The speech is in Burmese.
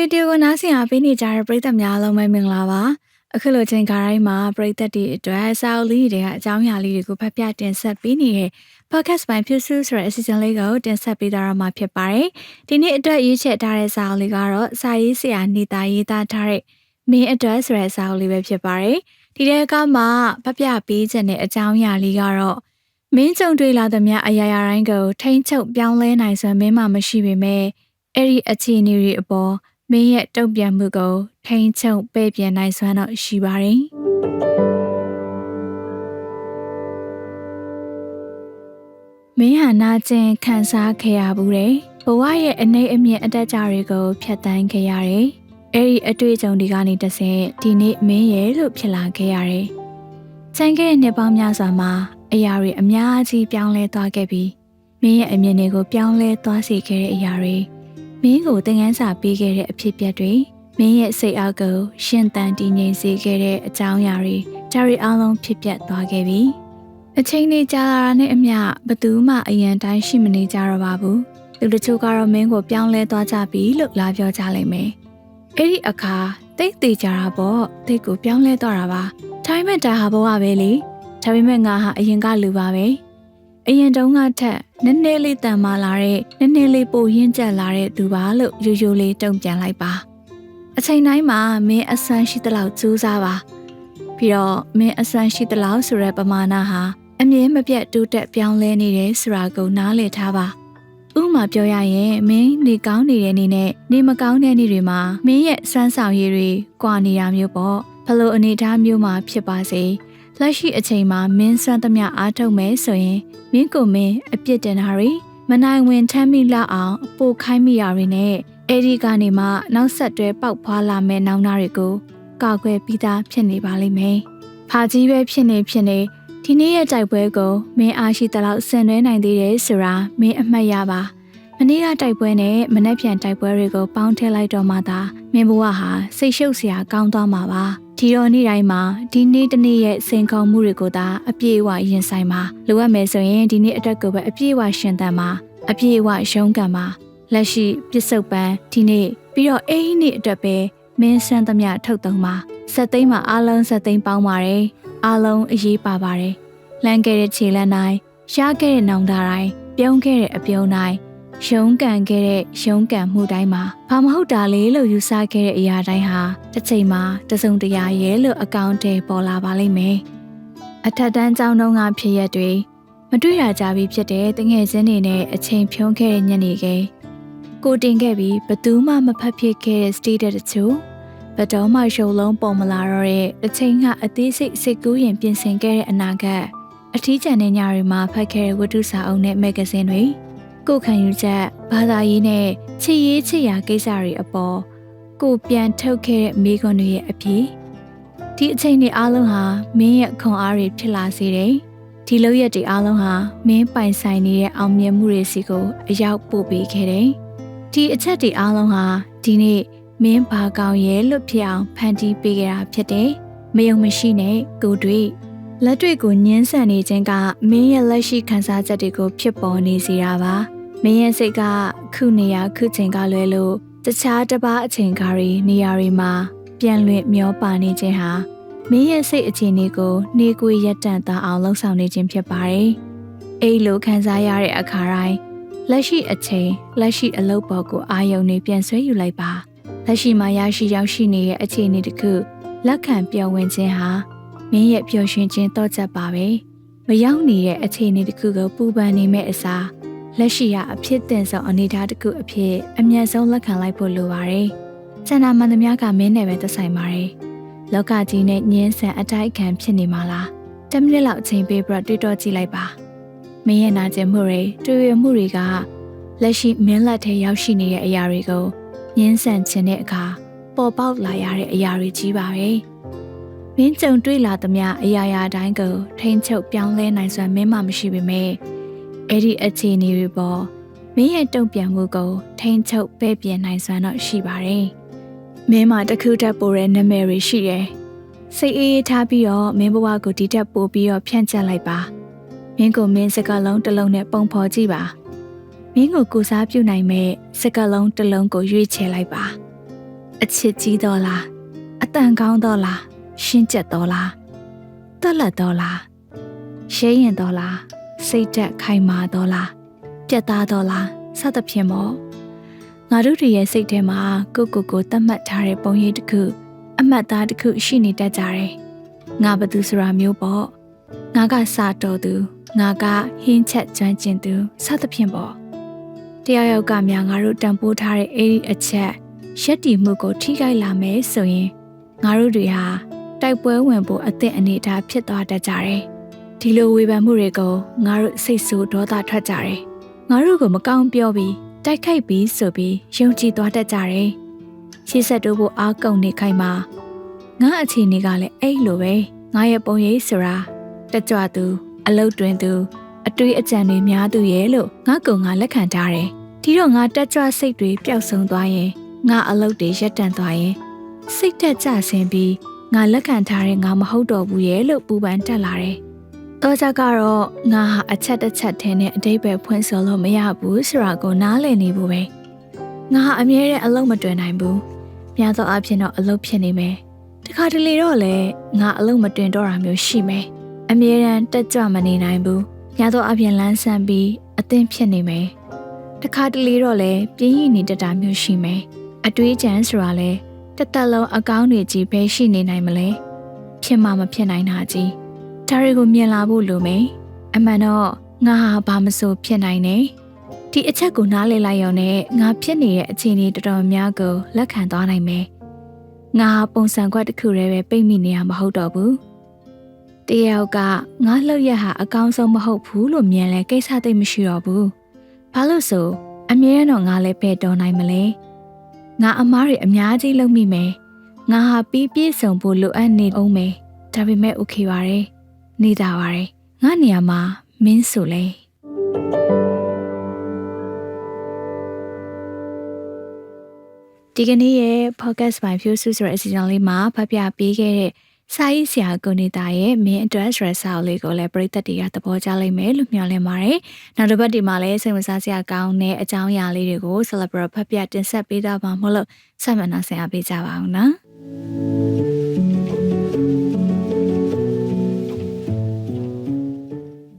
ရေဒီယိုကိုနားဆင်အားပေးနေကြတဲ့ပရိသတ်များအားလုံးပဲမင်္ဂလာပါအခုလိုချိန်ခါတိုင်းမှာပရိသတ်တွေအတွက်စာအုပ်လေးတွေကအကြောင်းအရာလေးတွေကိုဖတ်ပြတင်ဆက်ပေးနေတဲ့ podcast ပိုင်းဖြစ်စုဆိုတဲ့အစီအစဉ်လေးကိုတင်ဆက်ပေးသွားရမှာဖြစ်ပါတယ်ဒီနေ့အတွက်ရေးချက်ထားတဲ့စာအုပ်လေးကတော့စာရေးဆရာနေတာရေးသားထားတဲ့မင်းအတွက်ဆိုတဲ့စာအုပ်လေးပဲဖြစ်ပါတယ်ဒီတဲ့အခါမှာဖတ်ပြပေးခြင်းတဲ့အကြောင်းအရာလေးကတော့မင်းကြုံတွေ့လာသမျှအရာရာတိုင်းကိုထိမ့်ချုပ်ပြောင်းလဲနိုင်စွမ်းမင်းမှမရှိပေမဲ့အဲ့ဒီအခြေအနေတွေအပေါ် မင်းရဲ့တုံ့ပြန်မှုကို ထိန်းချုပ်ပဲ့ပြန်နိုင်စွမ်းတော့ရှိပါတယ်။မင်းဟာနာကျင်ခံစားခဲ့ရဘူးတယ်။ဘဝရဲ့အနေအမြင့်အတက်ကြတွေကိုဖျက်ဆီးခဲ့ရတယ်။အဲ့ဒီအတွေ့အကြုံတွေကနေတဆင့်ဒီနေ့မင်းရဲ့လို့ဖြစ်လာခဲ့ရတယ်။ချန်ခဲ့တဲ့နှစ်ပေါင်းများစွာမှာအရာတွေအများကြီးပြောင်းလဲသွားခဲ့ပြီးမင်းရဲ့အမြင်တွေကိုပြောင်းလဲသွားစေခဲ့တဲ့အရာတွေ မင်းကိုသင်ခန်းစာပေးခဲ့တဲ့အဖြစ်အပျက်တွေမင်းရဲ့စိတ်အားကိုရှင်သန်တည်ငြိမ်စေခဲ့တဲ့အကြောင်းအရာတွေဒါတွေအလုံးဖြစ်ပျက်သွားခဲ့ပြီအချိန်လေးကြာလာတာနဲ့အမျှဘသူမှအရန်တိုင်းရှိမနေကြတော့ပါဘူးလူတချို့ကတော့မင်းကိုပြောင်းလဲသွားကြပြီလို့လာပြောကြလိမ့်မယ်အဲ့ဒီအခါတိတ်သေးကြတာပေါ့တိတ်ကိုပြောင်းလဲသွားတာပါဒါပေမဲ့ဒါဟာဘဝပဲလေဒါပေမဲ့ငါဟာအရင်ကလူပါပဲ အရင်တုန်းကထက်နည်းနည်းလေးတန်မာလာတဲ့နည်းနည်းလေးပိုရင့်ကျက်လာတဲ့သူပါလို့ရိုးရိုးလေးတုံ့ပြန်လိုက်ပါအချိန်တိုင်းမှာမင်းအဆန်းရှိသလောက်ကြိုးစားပါပြီးတော့မင်းအဆန်းရှိသလောက်ဆိုတဲ့ပမာဏဟာအမြဲမပြတ်တိုးတက်ပြောင်းလဲနေတယ်ဆိုတာကိုနားလည်ထားပါဥမာပြောရရင်မင်းနေကောင်းနေတဲ့နေ့နဲ့နေမကောင်းတဲ့နေ့တွေမှာမင်းရဲ့စမ်းဆောင်ရည်တွေကွာနေတာမျိုးပေါ့ဘလို့အနေထားမျိုးမှာဖြစ်ပါစေ လက်ရှိအချိန်မှာမင်းစွမ်းသမျှအားထုတ်မယ်ဆိုရင်မင်းကိုမင်းအပြစ်တင်တာတွေမနိုင်ဝင်ထမ်းမိလောက်အောင်ပို့ခိုင်းမိရတွေနဲ့အဲ့ဒီကနေမှနောက်ဆက်တွဲပေါက်ဖွာလာမဲ့နောင်နာတွေကိုကောက်ွယ်ပြီးသားဖြစ်နေပါလိမ့်မယ်။ဖာကြီးပဲဖြစ်နေဖြစ်နေဒီနေ့ရဲ့တိုက်ပွဲကိုမင်းအားရှိသလောက်ဆင်နွှဲနိုင်သေးတယ်ဆိုတာမင်းအမှတ်ရပါ။မနေ့ကတိုက်ပွဲနဲ့မနေ့ပြန်တိုက်ပွဲတွေကိုပေါင်းထည့်လိုက်တော့မှသာမင်းဘဝဟာစိတ်ရှုပ်စရာကောင်းသွားမှာပါ။ ဒီတော့နေ့တိုင်းမှာဒီနေ့တစ်နေ့ရဲ့စိန်ခေါ်မှုတွေကိုသာအပြည့်အဝရင်ဆိုင်ပါလိုအပ်မယ်ဆိုရင်ဒီနေ့အတွက်ကိုပဲအပြည့်အဝရှင်သန်ပါအပြည့်အဝရုန်းကန်ပါလက်ရှိပစ္စုပန်ဒီနေ့ပြီးတော့အဲ့ဒီနေ့အတွက်ပဲမင်းဆန်းသမျှထုတ်သုံးပါစက်သိမ်းမှာအားလုံးစက်သိမ်းပေါင်းပါတယ်အားလုံးအရေးပါပါတယ်လမ်းခဲ့တဲ့ခြေလမ်းတိုင်းရခဲ့တဲ့နောင်တာတိုင်းပြုံးခဲ့တဲ့အပြုံးတိုင်း ရုံးကန်ခဲ့တဲ့ရုံးကန်မှုတိုင်းမှာဘာမဟုတ်တာလေလို့ယူဆခဲ့တဲ့အရာတိုင်းဟာတစ်ချိန်မှာတစုံတရာရဲ့လို့အကောင့်တွေပေါ်လာပါလိမ့်မယ်။အထက်တန်းကျောင်းတုန်းကဖြစ်ရက်တွေမတွေ့ရကြပြီဖြစ်တဲ့တငယ်ချင်းတွေနဲ့အချိန်ဖြုံးခဲ့တဲ့ညနေခင်းကိုတင်ခဲ့ပြီးဘသူမှမဖတ်ဖြစ်ခဲ့တဲ့ state တချို့ဘတော်မှရုပ်လုံးပေါ်မလာတော့တဲ့အချိန်ကအသေးစိတ်စိတ်ကူးရင်ပြင်ဆင်ခဲ့တဲ့အနာဂတ်အထီးကျန်တဲ့ညတွေမှာဖတ်ခဲ့တဲ့ဝတ္ထုစာအုပ်နဲ့မဂ္ဂဇင်းတွေ ကိုခံယူချက်ဘာသာရေးနဲ့ချစ်ရေးချစ်ရာကိစ္စတွေအပေါ်ကိုပြန်ထုတ်ခဲ့တဲ့မိခွန်းတွေရဲ့အဖြစ်ဒီအချိန်တွေအားလုံးဟာမင်းရဲ့ခွန်အားတွေဖြစ်လာစေတယ်ဒီလောက်ရက်တွေအားလုံးဟာမင်းပိုင်ဆိုင်နေတဲ့အောင်မြင်မှုတွေစီကိုအရောက်ပို့ပေးခဲ့တယ်ဒီအချက်တွေအားလုံးဟာဒီနေ့မင်းဘာကောင်းရဲ့လွတ်ဖြစ်အောင်ဖန်တီးပေးခဲ့တာဖြစ်တယ်မယုံမရှိနဲ့ကိုတွေ့ လက်တွေကိုညှင်းဆန်နေခြင်းကမင်းရဲ့လက်ရှိခံစားချက်တွေကိုဖြစ်ပေါ်နေစေတာပါမင်းရဲ့စိတ်ကခုနေရခုချိန်ကလွဲလို့တခြားတစ်ပါးအချိန်ကားတွေနေရာတွေမှာပြန်လွင့်မျောပါနေခြင်းဟာမင်းရဲ့စိတ်အခြေအနေကိုနှေးကွေးရက်တန့်သားအောင်လှုံ့ဆော်နေခြင်းဖြစ်ပါတယ်အဲ့လိုခံစားရတဲ့အခါတိုင်းလက်ရှိအချိန်လက်ရှိအလုပ်ပေါ်ကိုအာယုံနေပြန်ဆွဲယူလိုက်ပါလက်ရှိမှာရရှိရောက်ရှိနေတဲ့အခြေအနေတစ်ခုလက်ခံပြောင်းဝင်ခြင်းဟာ မင်းရဲ့ပျော်ရွှင်ခြင်းတော့ချက်ပါပဲမရောက်နေတဲ့အခြေအနေတစ်ခုကိုပူပန်နေမဲ့အစားလက်ရှိရအဖြစ်တင်ဆောင်အနေထားတစ်ခုအဖြစ်အမျက်ဆုံးလက်ခံလိုက်ဖို့လိုပါတယ်။ကျန်တာမှန်သမျှကမင်းနဲ့ပဲသက်ဆိုင်ပါတယ်။လောကကြီးနဲ့ညင်းဆန်အတိုက်ခံဖြစ်နေမှာလား။10မိနစ်လောက်အချိန်ပေးပြီးတွေ့တော့ကြည့်လိုက်ပါ။မင်းရဲ့နာကျင်မှုတွေတွေ့ရမှုတွေကလက်ရှိမင်းလက်ထဲရောက်ရှိနေတဲ့အရာတွေကိုညင်းဆန်ခြင်းတဲ့အခါပေါ်ပေါက်လာရတဲ့အရာတွေကြီးပါပဲ။ မင်းကြုံတွေ့လာသမျှအရာရာတိုင်းကိုထိန်းချုပ်ပြောင်းလဲနိုင်စွမ်းမင်းမှမရှိပေမဲ့အဲ့ဒီအခြေအနေတွေပေါ်မင်းရဲ့တုံ့ပြန်မှုကိုထိန်းချုပ်ပဲ့ပြင်နိုင်စွမ်းတော့ရှိပါတယ်။မင်းမှာတခုတက်ပိုတဲ့နာမည်တွေရှိတယ်။စိတ်အေးအေးထားပြီးတော့မင်းဘဝကိုဒီတက်ပို့ပြီးတော့ဖြန့်ကျက်လိုက်ပါ။မင်းကိုမင်းစကားလုံးတစ်လုံးနဲ့ပုံဖော်ကြည့်ပါ။မင်းကိုကိုစားပြုနိုင်မဲ့စကားလုံးတစ်လုံးကိုရွေးချယ်လိုက်ပါ။အချစ်ကြီးတော်လားအတန်ကောင်းတော်လား ရှင်းကျက်တော်လားတက်လက်တော်လားရှဲရင်တော်လားစိတ်တက်ခိုင်မာတော်လားပြတ်သားတော်လားစသဖြင့်ပေါ့ငါတို့တွေရဲ့စိတ်ထဲမှာကိုကိုကိုတတ်မှတ်ထားတဲ့ပုံရိပ်တစ်ခုအမှတ်သားတစ်ခုရှိနေတတ်ကြတယ်ငါဘသူဆိုတာမျိုးပေါ့ငါကစာတော်သူငါကဟင်းချက်ကျွမ်းကျင်သူစသဖြင့်ပေါ့တယောက်ယောက်ကများငါတို့တန်ဖိုးထားတဲ့အဲ့ဒီအချက်ရက်တီမှုကိုထိခိုက်လာမယ်ဆိုရင်ငါတို့တွေဟာ တိုက်ပွဲဝင်ဖို့အသင့်အနေအထားဖြစ်သွားတတ်ကြတယ်။ဒီလိုဝေဖန်မှုတွေကိုငါတို့စိတ်ဆိုးဒေါသထွက်ကြတယ်။ငါတို့ကိုမကောင်းပြောပြီးတိုက်ခိုက်ပြီးဆိုပြီးယုံကြည်သွားတတ်ကြတယ်။ရှေ့ဆက်တိုးဖို့အားကုန်နေခိုင်းမှာငါအခြေအနေကလည်းအဲ့လိုပဲငါရဲ့ပုံရိပ်ဆိုတာတက်ကြွသူအလုတ်တွင်သူအတွေ့အကြံတွေများသူရဲ့လို့ငါကုံငါလက်ခံထားတယ်။ဒီတော့ငါတက်ကြွစိတ်တွေပျောက်ဆုံးသွားရင်ငါအလုတ်တွေရက်တန့်သွားရင်စိတ်သက်ကြဆင်းပြီး ငါလက်ခံထားတဲ့ငါမဟုတ်တော့ဘူးရဲ့လို့ပူပန်တက်လာတယ်။တော့ကြကတော့ငါဟာအချက်တစ်ချက်ထဲနဲ့အတိတ်ပဲဖွင့်ဆိုလို့မရဘူးဆိုတာကိုနားလည်နေဖို့ပဲ။ငါဟာအမြဲတမ်းအလုံးမတွင်နိုင်ဘူး။များသောအားဖြင့်တော့အလုံးဖြစ်နေမယ်။တခါတလေတော့လည်းငါအလုံးမတွင်တော့တာမျိုးရှိမယ်။အမြဲတမ်းတက်ကြွမနေနိုင်ဘူး။များသောအားဖြင့်လန်းဆန်းပြီးအသင်ဖြစ်နေမယ်။တခါတလေတော့လည်းပြင်းရည်နေတတ်တာမျိုးရှိမယ်။အတွေးကြံဆိုတာလည်း တစ်သက်လုံးအကောင်းတွေကြီးပဲရှိနေနိုင်မလဲဖြစ်မှမဖြစ်နိုင်တာကြီးဒါတွေကိုမြင်လာဖို့လိုမယ်အမှန်တော့ငါဟာဘာမဆိုဖြစ်နိုင်တယ်ဒီအချက်ကိုနားလည်လိုက်ရုံနဲ့ငါဖြစ်နေတဲ့အခြေအနေတော်တော်များကိုလက်ခံသွားနိုင်မယ်ငါဟာပုံစံကွက်တစ်ခုတည်းပဲပိတ်မိနေရမဟုတ်တော့ဘူးတယောက်ကငါလှုပ်ရဟာအကောင်းဆုံးမဟုတ်ဘူးလို့မြင်လဲကိစ္စသိမရှိတော့ဘူးဘာလို့ဆိုအမြဲတမ်းငါလည်းပဲတော်နိုင်မလဲ ငါအမားတွေအများကြီးလုပ်မိမယ်ငါဟာပြီးပြည့်စုံဖို့လိုအပ်နေအောင်မယ်ဒါပေမဲ့ okay ပါတယ်နေတာပါတယ်ငါနေရာမှာမင်းဆိုလဲဒီကနေ့ရဲ့ podcast by View ဆိုတဲ့အစီအစဉ်လေးမှာဖပြပေးခဲ့တဲ့ စာရေးဆရာကိုနေတာရဲ့မင်းအတွက်ဆိုတဲ့စာအုပ်လေးကိုလည်းပရိသတ်တွေကသဘောကျလိမ့်မယ်လို့မျှော်လင့်ပါတယ်။နောက်တစ်ပတ်ဒီမှာလည်းစိတ်ဝင်စားစရာကောင်းတဲ့အကြောင်းအရာလေးတွေကို Celebrate ဖတ်ပြတင်ဆက်ပေးတော့မှာမဟုတ်လို့ဆက်မနာဆင်အားပေးကြပါအောင်နော်။